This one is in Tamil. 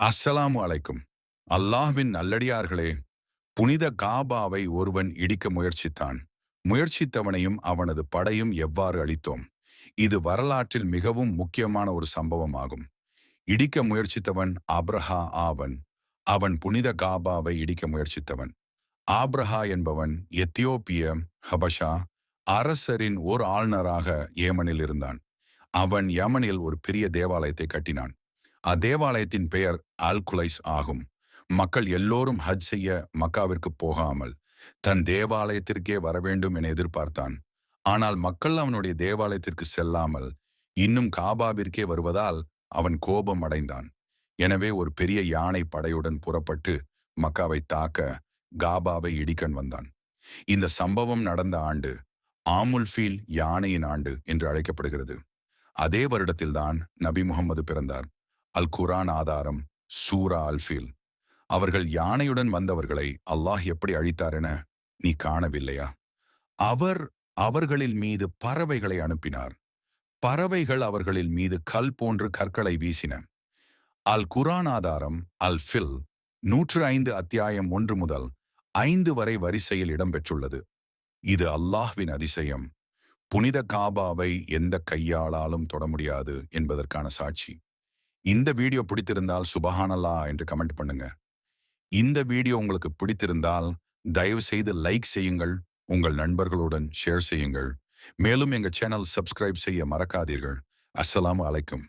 அஸ்ஸலாமு அலைக்கும். அல்லாஹ்வின் நல்லடியார்களே புனித காபாவை ஒருவன் இடிக்க முயற்சித்தான். முயற்சித்தவனையும் அவனது படையும் எவ்வாறு அளித்தோம் இது வரலாற்றில் மிகவும் முக்கியமான ஒரு சம்பவமாகும். இடிக்க முயற்சித்தவன் ஆப்ரஹா ஆவன். அவன் புனித காபாவை இடிக்க முயற்சித்தவன். ஆப்ரஹா என்பவன் எத்தியோப்பிய ஹபஷா அரசரின் ஓர் ஆளுநராக ஏமனில் இருந்தான். அவன் யமனில் ஒரு பெரிய தேவாலயத்தை கட்டினான். அத்தேவாலயத்தின் பெயர் ஆல்குலைஸ் ஆகும். மக்கள் எல்லோரும் ஹஜ் செய்ய மக்காவிற்கு போகாமல் தன் தேவாலயத்திற்கே வரவேண்டும் என எதிர்பார்த்தான். ஆனால் மக்கள் அவனுடைய தேவாலயத்திற்கு செல்லாமல் இன்னும் காபாவிற்கே வருவதால் அவன் கோபம் அடைந்தான். எனவே ஒரு பெரிய யானை படையுடன் புறப்பட்டு மக்காவை தாக்க காபாவை இடிக்கன் வந்தான். இந்த சம்பவம் நடந்த ஆண்டு ஆமுல்ஃபீல் யானையின் ஆண்டு என்று அழைக்கப்படுகிறது. அதே வருடத்தில்தான் நபி முகமது பிறந்தார். அல் குரான் ஆதாரம் சூரா அல்ஃபீல். அவர்கள் யானையுடன் வந்தவர்களை அல்லாஹ் எப்படி அழித்தார் என நீ காணவில்லையா? அவர் அவர்களில் மீது பறவைகளை அனுப்பினார். பறவைகள் அவர்களில் மீது கல் போன்று கற்களை வீசின. அல் குரான் ஆதாரம் அல் ஃபில் நூற்று ஐந்து அத்தியாயம் ஒன்று முதல் ஐந்து வரை வரிசையில் இடம்பெற்றுள்ளது. இது அல்லாஹ்வின் அதிசயம். புனித காபாவை எந்த கையாளாலும் தொட முடியாது என்பதற்கான சாட்சி. இந்த வீடியோ பிடித்திருந்தால் சுபஹானல்லா என்று கமெண்ட் பண்ணுங்க. இந்த வீடியோ உங்களுக்கு பிடித்திருந்தால் தயவு செய்து லைக் செய்யுங்கள் உங்கள் நண்பர்களுடன் ஷேர் செய்யுங்கள். மேலும் எங்க சேனல் சப்ஸ்கிரைப் செய்ய மறக்காதீர்கள். அஸ்ஸலாம் அலைக்கும்.